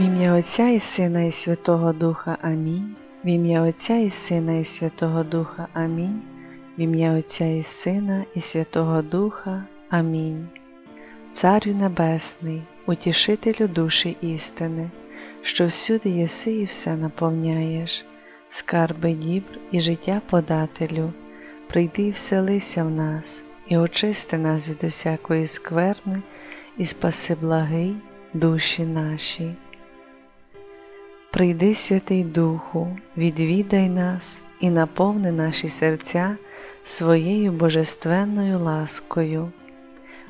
В ім'я Отця і Сина і Святого Духа Амінь. В ім'я Отця і Сина і Святого Духа Амінь. В ім'я Отця і Сина і Святого Духа Амінь. Царю Небесний, утішителю душі істини, що всюди єси і все наповняєш, скарби дібр і життя подателю, прийди і вселися в нас, і очисти нас від усякої скверни, і спаси благий душі наші. Прийди, Святий Духу, відвідай нас і наповни наші серця своєю божественною ласкою.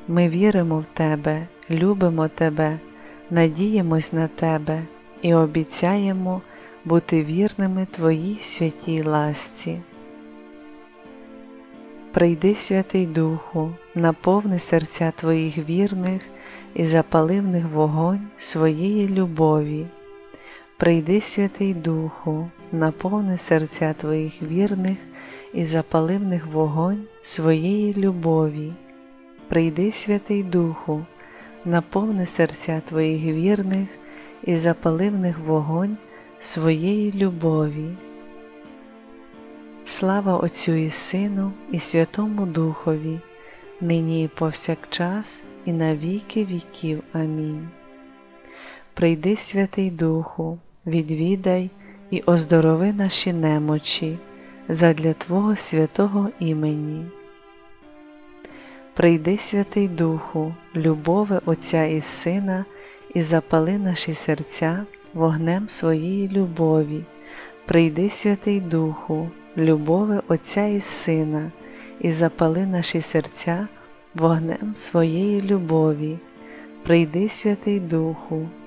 Ми віримо в Тебе, любимо Тебе, надіємось на Тебе і обіцяємо бути вірними Твоїй святій ласці. Прийди, Святий Духу, наповни серця Твоїх вірних і запали в них вогонь своєї любові. Прийди, Святий Духу, наповни серця Твоїх вірних і запали в них вогонь своєї любові. Прийди, Святий Духу, наповни серця Твоїх вірних і запали в них вогонь своєї любові. Слава Отцю і Сину, і Святому Духові, нині і повсякчас, і на віки віків. Амінь. Прийди, Святий Духу, відвідай і оздорови наші немочі задля Твого святого імені. Прийди, Святий Духу, любове Отця і Сина, і запали наші серця вогнем своєї любові. Прийди, Святий Духу, любове Отця і Сина, і запали наші серця вогнем своєї любові. Прийди, Святий Духу,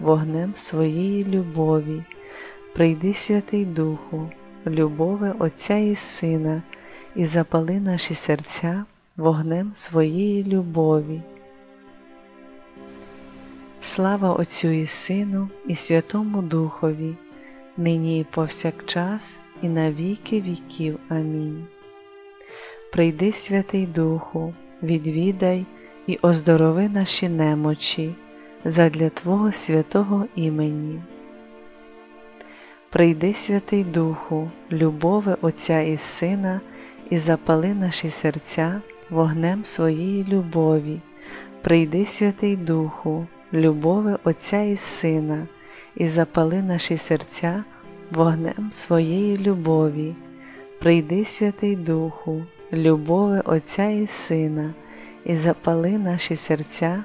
вогнем своєї любові. Прийди, Святий Духу, любове Отця і Сина, і запали наші серця вогнем своєї любові. Слава Отцю і Сину, і Святому Духові, нині і повсякчас, і на віки віків. Амінь. Прийди, Святий Духу, відвідай і оздорови наші немочі задля Твого святого імені. Прийди, Святий Духу, любове Отця і Сина, і запали наші серця вогнем своєї любові. Прийди, Святий Духу, любове Отця і Сина, і запали наші серця вогнем своєї любові. Прийди, Святий Духу, любове Отця і Сина, і запали наші серця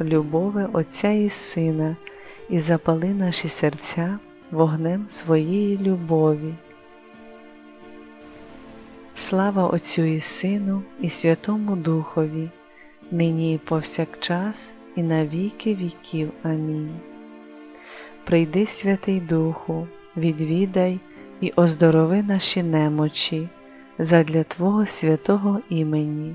любове Отця і Сина, і запали наші серця вогнем своєї любові. Слава Отцю і Сину, і Святому Духові, нині і повсякчас, і на віки віків. Амінь. Прийди, Святий Духу, відвідай і оздорови наші немочі задля Твого святого імені.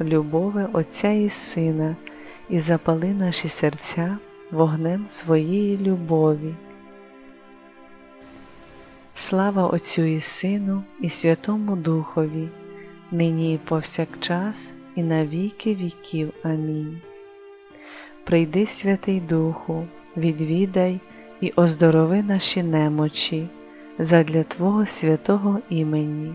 любове Отця і Сина, і запали наші серця вогнем своєї любові. Слава Отцю і Сину, і Святому Духові, нині і повсякчас, і на віки віків. Амінь. Прийди, Святий Духу, відвідай і оздорови наші немочі задля Твого святого імені.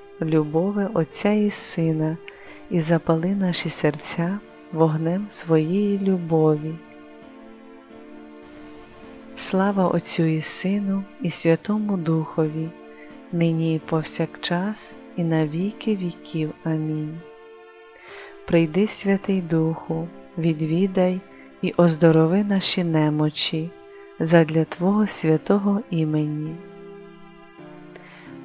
любове Отця і Сина, і запали наші серця вогнем своєї любові. Слава Отцю і Сину, і Святому Духові, нині і повсякчас, і на віки віків. Амінь. Прийди, Святий Духу, відвідай і оздорови наші немочі задля Твого святого імені.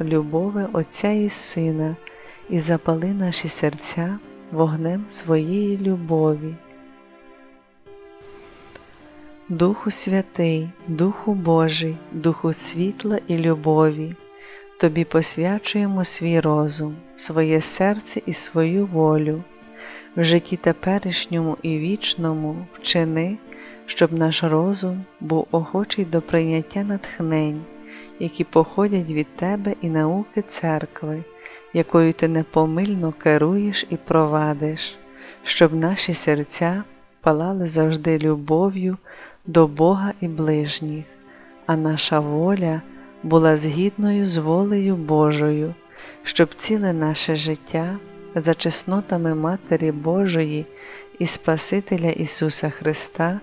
любови Отця і Сина, і запали наші серця вогнем своєї любові. Духу Святий, Духу Божий, Духу світла і любові, Тобі посвячуємо свій розум, своє серце і свою волю, в житті теперішньому і вічному вчини, щоб наш розум був охочий до прийняття натхнень, які походять від Тебе і науки церкви, якою Ти непомильно керуєш і провадиш, щоб наші серця палали завжди любов'ю до Бога і ближніх, а наша воля була згідною з волею Божою, щоб ціле наше життя за чеснотами Матері Божої і Спасителя Ісуса Христа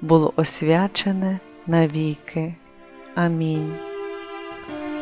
було освячене навіки. Амінь.